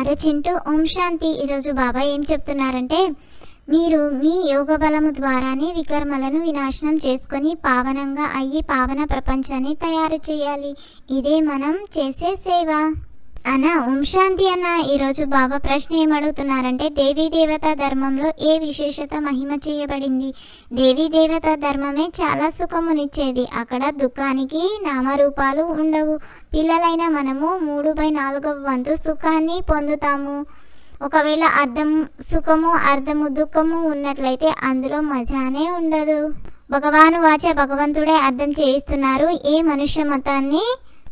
అరే చింటూ ఓం శాంతి. ఈరోజు బాబా ఏం చెప్తున్నారంటే మీరు మీ యోగ బలము ద్వారానే వికర్మలను వినాశనం చేసుకొని పావనంగా అయ్యి పావన ప్రపంచాన్ని తయారు చేయాలి. ఇదే మనం చేసే సేవ. అన్న ఓం శాంతి అన్న ఈరోజు బాబా ప్రశ్న ఏమడుగుతున్నారంటే దేవీ దేవత ధర్మంలో ఏ విశేషత మహిమ చేయబడింది? దేవీ దేవత ధర్మమే చాలా సుఖమునిచ్చేది. అక్కడ దుఃఖానికి నామరూపాలు ఉండవు. పిల్లలైన మనము మూడు బై నాలుగవ వంతు సుఖాన్ని పొందుతాము. ఒకవేళ అర్థం సుఖము అర్థము దుఃఖము ఉన్నట్లయితే అందులో మజానే ఉండదు. భగవాను వాచ భగవంతుడే అర్థం చేయిస్తున్నారు. ఏ మనుష్య మతాన్ని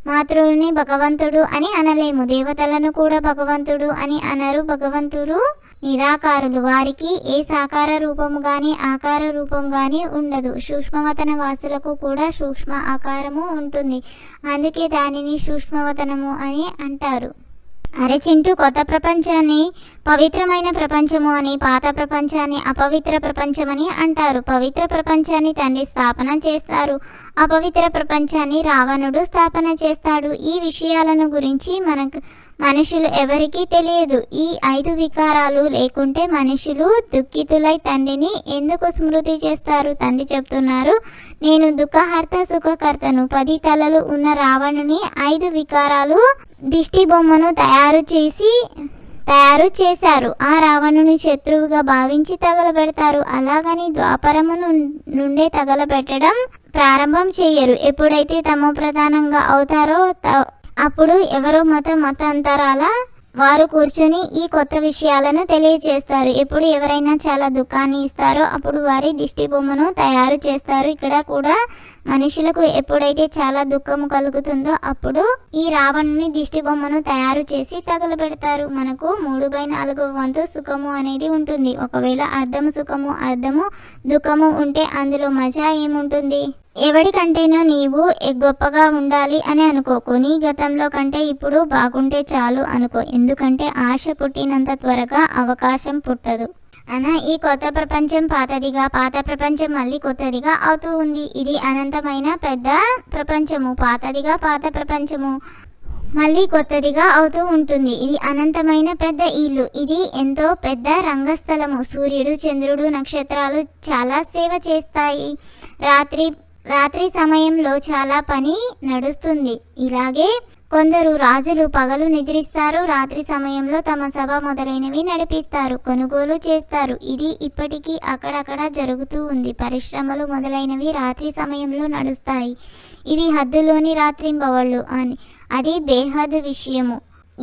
మాతృల్ని భగవంతుడు అని అనలేము. దేవతలను కూడా భగవంతుడు అని అనరు. భగవంతుడు నిరాకారులు. వారికి ఏ సాకార రూపము గాని ఆకార రూపం గాని ఉండదు. సూక్ష్మవతన వాసులకు కూడా సూక్ష్మ ఆకారము ఉంటుంది. అందుకే దానిని సూక్ష్మవతనము అని అంటారు. అరే చింటూ కొత్త ప్రపంచాన్ని పవిత్రమైన ప్రపంచము అని పాత ప్రపంచాన్ని అపవిత్ర ప్రపంచమని అంటారు. పవిత్ర ప్రపంచాన్ని తండ్రి స్థాపన చేస్తారు. అపవిత్ర ప్రపంచాన్ని రావణుడు స్థాపన చేస్తాడు. ఈ విషయాలను గురించి మనకు మనుషులు ఎవరికీ తెలియదు. ఈ ఐదు వికారాలు లేకుంటే మనుషులు దుఃఖితులై తండ్రిని ఎందుకు స్మృతి చేస్తారు? తండ్రి చెప్తున్నారు నేను దుఃఖహర్త సుఖకర్తను. పది తలలు ఉన్న రావణుని ఐదు వికారాలు దిష్టి బొమ్మను తయారు చేసి తయారు చేశారు. ఆ రావణుని శత్రువుగా భావించి తగలబెడతారు. అలాగని ద్వాపరము నుండే తగలబెట్టడం ప్రారంభం చేయరు. ఎప్పుడైతే తమ ప్రధానంగా అవుతారో త- అప్పుడు ఎవరో మత మతాంతరాల వారు కూర్చొని ఈ కొత్త విషయాలను తెలియజేస్తారు. ఎప్పుడు ఎవరైనా చాలా దుఃఖాన్ని ఇస్తారో అప్పుడు వారి దిష్టి బొమ్మను తయారు చేస్తారు. ఇక్కడ కూడా మనుషులకు ఎప్పుడైతే చాలా దుఃఖము కలుగుతుందో అప్పుడు ఈ రావణుని దిష్టి బొమ్మను తయారు చేసి తగలబెడతారు. మనకు మూడు బై నాలుగు వంతు సుఖము అనేది ఉంటుంది. ఒకవేళ అర్థము సుఖము అర్థము దుఃఖము ఉంటే అందులో మజా ఏముంటుంది? ఎవరికంటేనో నీవు గొప్పగా ఉండాలి అని అనుకోకు. నీ గతంలో కంటే ఇప్పుడు బాగుంటే చాలు అనుకో. ఎందుకంటే ఆశ పుట్టినంత త్వరగా అవకాశం పుట్టదు. అన ఈ కొత్త ప్రపంచం పాతదిగా పాత ప్రపంచం మళ్ళీ కొత్తదిగా అవుతూ ఉంది. ఇది అనంతమైన పెద్ద ప్రపంచము. పాతదిగా పాత ప్రపంచము మళ్ళీ కొత్తదిగా అవుతూ ఉంటుంది. ఇది అనంతమైన పెద్ద ఇల్లు. ఇది ఎంతో పెద్ద రంగస్థలము. సూర్యుడు చంద్రుడు నక్షత్రాలు చాలా సేవ చేస్తాయి. రాత్రి రాత్రి సమయంలో చాలా పని నడుస్తుంది. ఇలాగే కొందరు రాజులు పగలు నిద్రిస్తారు రాత్రి సమయంలో తమ సభ మొదలైనవి నడిపిస్తారు కొనుగోలు చేస్తారు. ఇది ఇప్పటికీ అక్కడక్కడ జరుగుతూ ఉంది. పరిశ్రమలు మొదలైనవి రాత్రి సమయంలో నడుస్తాయి. ఇవి హద్దులోని రాత్రింబవళ్ళు అని. అది బేహద్ విషయము.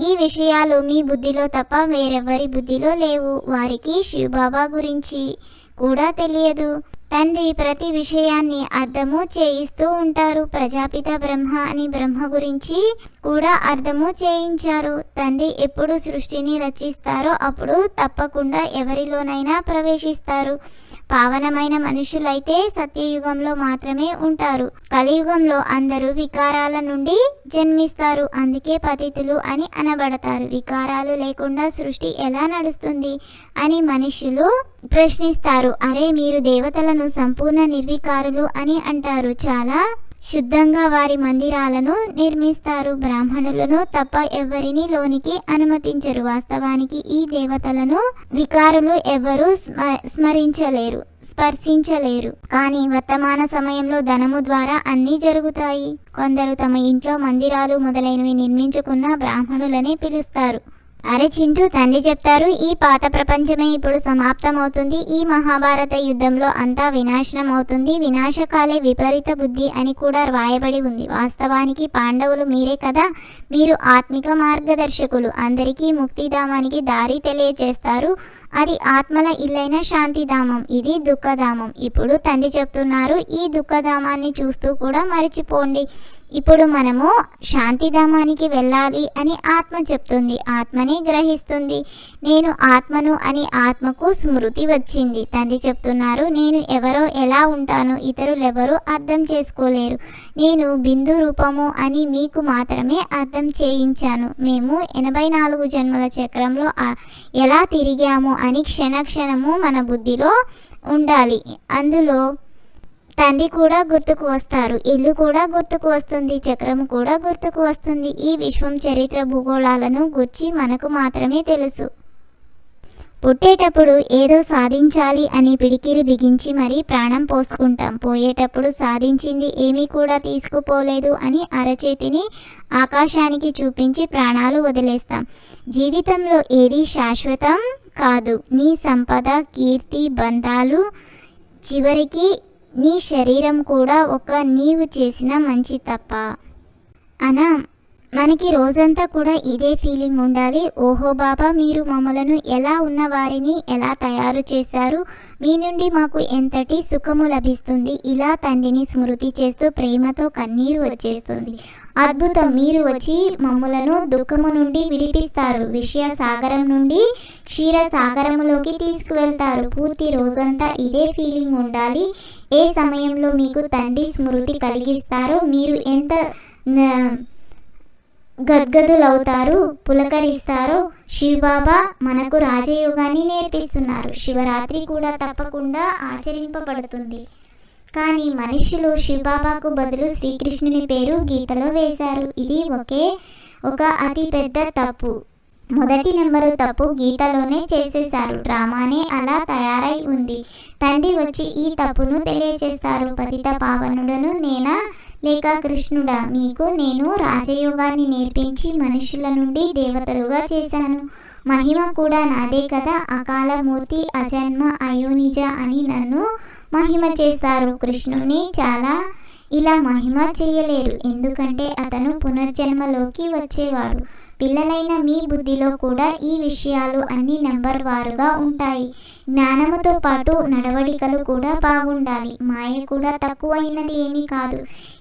ఈ విషయాలు మీ బుద్ధిలో తప్ప వేరెవ్వరి బుద్ధిలో లేవు. వారికి శివబాబా గురించి కూడా తెలియదు. తండ్రి ప్రతి విషయాన్ని అర్థము చేయిస్తూ ఉంటారు. ప్రజాపిత బ్రహ్మ అని బ్రహ్మ గురించి కూడా అర్థము చేయించారు. తండ్రి ఎప్పుడు సృష్టిని రచిస్తారో అప్పుడు తప్పకుండా ఎవరిలోనైనా ప్రవేశిస్తారు. పావనమైన మనుషులైతే సత్యయుగంలో మాత్రమే ఉంటారు. కలియుగంలో అందరూ వికారాల నుండి జన్మిస్తారు. అందుకే పతితులు అని అనబడతారు. వికారాలు లేకుండా సృష్టి ఎలా నడుస్తుంది అని మనుషులు ప్రశ్నిస్తారు. అరే మీరు దేవతలను సంపూర్ణ నిర్వికారులు అని అంటారు. చాలా శుద్ధంగా వారి మందిరాలను నిర్మిస్తారు. బ్రాహ్మణులను తప్ప ఎవరిని లోనికి అనుమతించరు. వాస్తవానికి ఈ దేవతలను వికారులు ఎవరూ స్మ- స్మరించలేరు స్పర్శించలేరు. కానీ వర్తమాన సమయంలో ధనము ద్వారా అన్నీ జరుగుతాయి. కొందరు తమ ఇంట్లో మందిరాలు మొదలైనవి నిర్మించుకున్న బ్రాహ్మణులని పిలుస్తారు. అరే చింటూ తండ్రి చెప్తారు ఈ పాత ప్రపంచమే ఇప్పుడు సమాప్తమవుతుంది. ఈ మహాభారత యుద్ధంలో అంతా వినాశనం అవుతుంది వినాశకాలే విపరీత బుద్ధి అని కూడా రాయబడి ఉంది. వాస్తవానికి పాండవులు మీరే కదా? మీరు ఆత్మిక మార్గదర్శకులు. అందరికీ ముక్తిధామానికి దారి తెలియచేస్తారు. అది ఆత్మల ఇల్లైన శాంతిధామం. ఇది దుఃఖధామం. ఇప్పుడు తండ్రి చెప్తున్నారు ఈ దుఃఖధామాన్ని చూస్తూ కూడా మరిచిపోండి. ఇప్పుడు మనము శాంతిధామానికి వెళ్ళాలి అని ఆత్మ చెప్తుంది. ఆత్మని గ్రహిస్తుంది. నేను ఆత్మను అని ఆత్మకు స్మృతి వచ్చింది. తండ్రి చెప్తున్నారు నేను ఎవరో ఎలా ఉంటాను ఇతరులు ఎవరో అర్థం చేసుకోలేరు. నేను బిందు రూపము అని మీకు మాత్రమే అర్థం చేయించాను. మేము ఎనభై నాలుగు జన్మల చక్రంలో ఎలా తిరిగాము అని క్షణ క్షణము మన బుద్ధిలో ఉండాలి. అందులో తండ్రి కూడా గుర్తుకు వస్తారు. ఇల్లు కూడా గుర్తుకు వస్తుంది. చక్రం కూడా గుర్తుకు వస్తుంది. ఈ విశ్వం చరిత్ర భూగోళాలను గుర్చి మనకు మాత్రమే తెలుసు. పుట్టేటప్పుడు ఏదో సాధించాలి అని పిడికిలు బిగించి మరీ ప్రాణం పోసుకుంటాం. పోయేటప్పుడు సాధించింది ఏమీ కూడా తీసుకుపోలేదు అని అరచేతిని ఆకాశానికి చూపించి ప్రాణాలు వదిలేస్తాం. జీవితంలో ఏది శాశ్వతం కాదు. నీ సంపద కీర్తి బంధాలు చివరికి నీ శరీరం కూడా ఒక నీవు చేసిన మంచి తప్ప. అనా మనకి రోజంతా కూడా ఇదే ఫీలింగ్ ఉండాలి. ఓహో బాబా మీరు మమ్మలను ఎలా ఉన్న వారిని ఎలా తయారు చేశారు? మీ నుండి మాకు ఎంతటి సుఖము లభిస్తుంది? ఇలా తండ్రిని స్మృతి చేస్తూ ప్రేమతో కన్నీరు వచ్చేస్తుంది. అద్భుతం మీరు వచ్చి మమ్మలను దుఃఖము నుండి విడిపిస్తారు. విషయ సాగరం నుండి క్షీర సాగరంలోకి తీసుకువెళ్తారు. పూర్తి రోజంతా ఇదే ఫీలింగ్ ఉండాలి. ఏ సమయంలో మీకు తండ్రి స్మృతి కలిగిస్తారో మీరు ఎంత గద్గదులవుతారు పులకరిస్తారో శివబాబా మనకు రాజయోగాన్ని నేర్పిస్తున్నారు. శివరాత్రి కూడా తప్పకుండా ఆచరింపబడుతుంది. కానీ మనుషులు శివబాబాకు బదులు శ్రీకృష్ణుని పేరు గీతలో వేశారు. ఇది ఒకే ఒక అతి పెద్ద తప్పు. మొదటి నెంబరు తప్పు గీతలోనే చేసేశారు. డ్రామానే అలా తయారై ఉంది. తండ్రి వచ్చి ఈ తప్పును తెలియచేస్తారు. పతిత పావనుడను నేనా లేక కృష్ణుడా మీకు నేను రాజయోగాన్ని నేర్పించి మనుషుల నుండి దేవతలుగా చేశాను. మహిమ కూడా నాదే కదా అకాలమూర్తి అజన్మ అయోనిజ అని నన్ను మహిమ చేశారు కృష్ణుని చాలా ఇలా మహిమ చేయలేరు. ఎందుకంటే అతను పునర్జన్మలోకి వచ్చేవాడు. పిల్లలైన మీ బుద్ధిలో కూడా ఈ విషయాలు అన్ని నెంబర్ వారుగా ఉంటాయి. జ్ఞానముతో పాటు నడవడికలు కూడా బాగుండాలి. మాయ కూడా తక్కువైనది ఏమీ కాదు.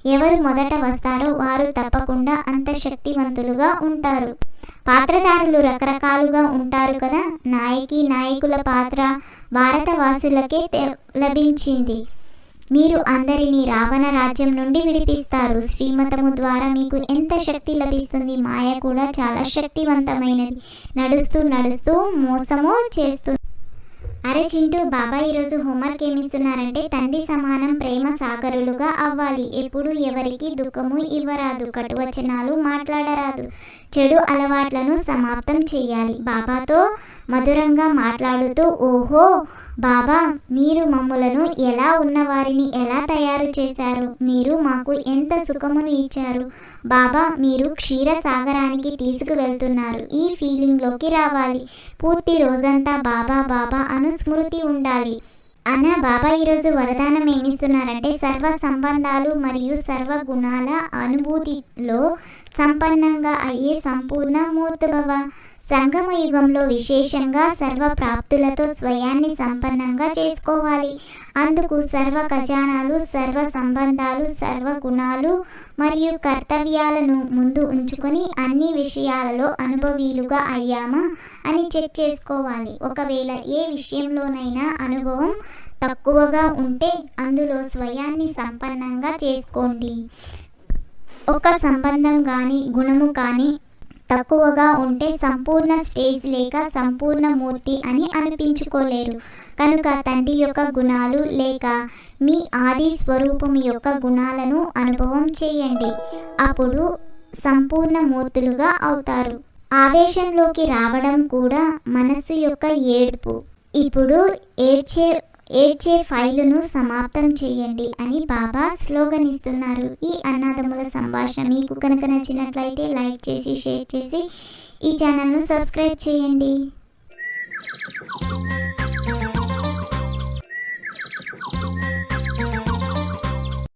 ఎవరు మొదట వస్తారో వారు తప్పకుండా అంత శక్తివంతులుగా ఉంటారు. పాత్రధారులు రకరకాలుగా ఉంటారు కదా? నాయకి నాయకుల పాత్ర భారతవాసులకే లభించింది. మీరు అందరినీ రావణ రాజ్యం నుండి విడిపిస్తారు. శ్రీమతము ద్వారా మీకు ఎంత శక్తి లభిస్తుంది? మాయ కూడా చాలా శక్తివంతమైనది. నడుస్తూ నడుస్తూ మోసము చేస్తుంది అరే చింటూ బాబా ఈరోజు హోంవర్క్ ఏమిస్తున్నారంటే తండ్రి సమానం ప్రేమ సాగరులుగా అవ్వాలి. ఎప్పుడు ఎవరికి దుఃఖము ఇవ్వరాదు. కటువచనాలు మాట్లాడరాదు. చెడు అలవాట్లను సమాప్తం చేయాలి. బాబాతో మధురంగా మాట్లాడుతూ ఓహో బాబా మీరు మమ్ములను ఎలా ఉన్నవారిని ఎలా తయారు చేశారు? మీరు మాకు ఎంత సుఖమును ఇచ్చారు? బాబా మీరు క్షీర సాగరానికి తీసుకువెళ్తున్నారు. ఈ ఫీలింగ్లోకి రావాలి. పూర్తి రోజంతా బాబా బాబా అనుస్మృతి ఉండాలి. అన్న బాబా ఈరోజు వరదానం ఏమిస్తున్నారంటే సర్వ సంబంధాలు మరియు సర్వ గుణాల అనుభూతిలో సంపన్నంగా అయ్యే సంపూర్ణ మూర్తభవ సంగమ యుగంలో విశేషంగా సర్వ ప్రాప్తులతో స్వయాన్ని సంపన్నంగా చేసుకోవాలి. అందుకు సర్వ ఖజానాలు సర్వ సంబంధాలు సర్వ గుణాలు మరియు కర్తవ్యాలను ముందు ఉంచుకొని అన్ని విషయాలలో అనుభవీలుగా అయ్యామా అని చెక్ చేసుకోవాలి. ఒకవేళ ఏ విషయంలోనైనా అనుభవం తక్కువగా ఉంటే అందులో స్వయాన్ని సంపన్నంగా చేసుకోండి. ఒక సంబంధం కానీ గుణము కానీ తక్కువగా ఉంటే సంపూర్ణ స్టేజ్ లేక సంపూర్ణ మూర్తి అని అనిపించుకోలేరు. కనుక తండ్రి యొక్క గుణాలు లేక మీ ఆది స్వరూపం యొక్క గుణాలను అనుభవం చేయండి. అప్పుడు సంపూర్ణ మూర్తులుగా అవుతారు. ఆవేశంలోకి రావడం కూడా మనస్సు యొక్క ఏడుపు. ఇప్పుడు ఏడ్చే ఏడ్చే ఫైలును సమాప్తం చేయండి అని బాబా స్లోగన్ ఇస్తున్నారు ఈ అనాథముల సంభాషణ మీకు కనుక నచ్చినట్లయితే లైక్ చేసి షేర్ చేసి ఈ ఛానల్ను సబ్స్క్రైబ్ చేయండి.